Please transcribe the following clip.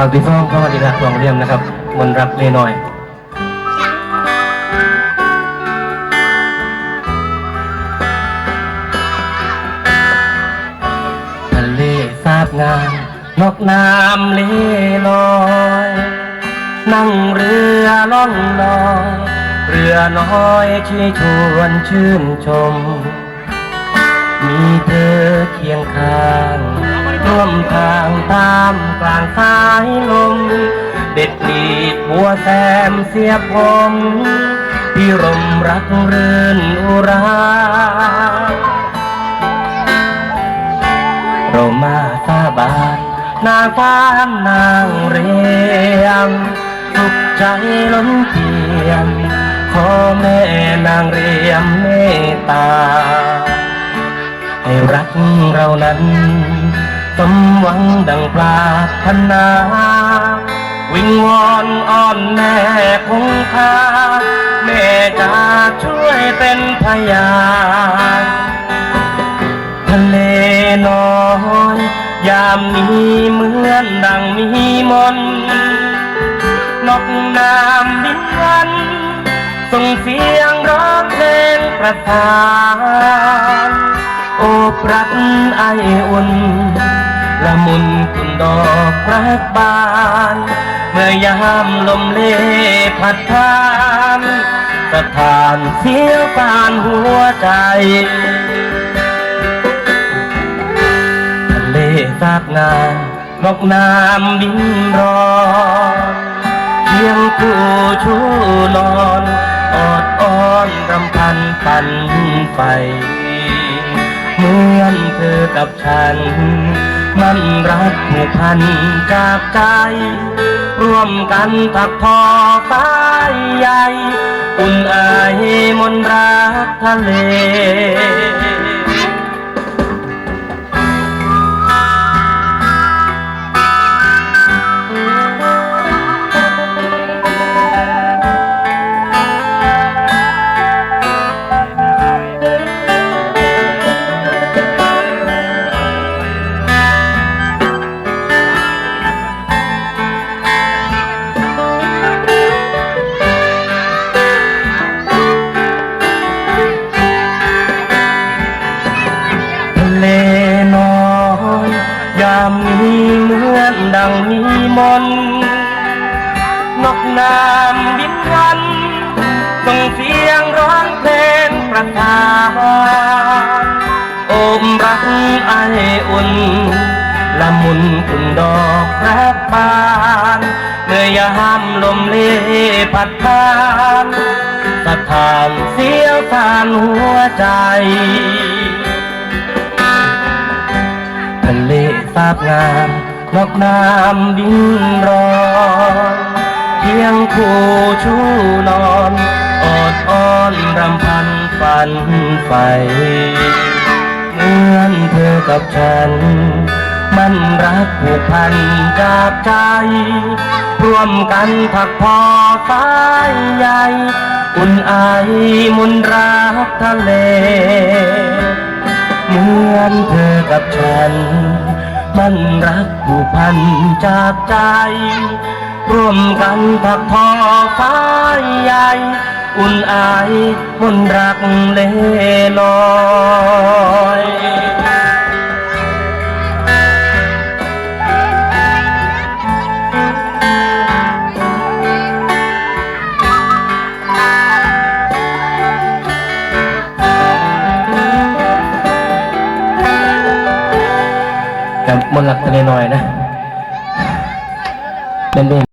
ากพี่ฟ้องเข้ามาดีรักลองเรียมนะครับ มนรักเลหน่อยทะเลสาบงามนกน้ำเลลอย นั่งเรือล่องลอยเรือน้อยชี้ชวนชื่นชม มีเธอเคียงข้าง ร่วมทางตามกลางสายลม เด็ดดีดบัวแซมเสียผมพี่รมรักเรื่นอุราเรามาสาบานนางฟ้านางเรียมสุขใจล้นเพียมขอแม่นางเรียมเมตตา ให้รักเรานั้น สมหวังดังปรารถนา วิงวอนอ้อนแม่คงคาแม่จะช่วยเป็นพยานทะเลน้อยยามนี้เหมือนดังมีมนนกน้ำบินวันส่งเสียงร้องเพลงประสานโอบรักไออุ่น ละมุนกุนดอกรักบาน เมื่อยามลมเลพัดผ่านสถานเสียวปานหัวใจทะเลสาบงามนกน้ำบินรอเพียงผู้ชูนอนออดอ้อนรำพันปันไฟเหมือนเธอกับฉัน มันรักผูกพันจากใจ ร่วมกันถักทอฟ้าใหญ่ อุ่นไอายมนรักทะเลามนี้เหมือนดังมีมนนกน้ำบินวันส่งเสียงร้องเพลงประสานอมรักไออุ่นละมุนคุณดอกรักบานเมื่อยามลมเลพัดผ่านสถานเสียวสานหัวใจ สาบงามนกน้ำบินรอนเพียงคู่ชูนอนอดอ้อนรำพันฝันไฟเหมือนเธอกับฉัน มันรักผูกพันจากใจ ร่วมกันถักพอสายใยอุ่นไอมุนรักทะเล เหมือนเธอกับฉัน มันรักผูกพันจากใจ ร่วมกันถักทอฟ้าใหญ่ อุ่นไอายมนต์รักเลลอ กับมนต์รักทะเลน้อยนะเป็นเรื่อง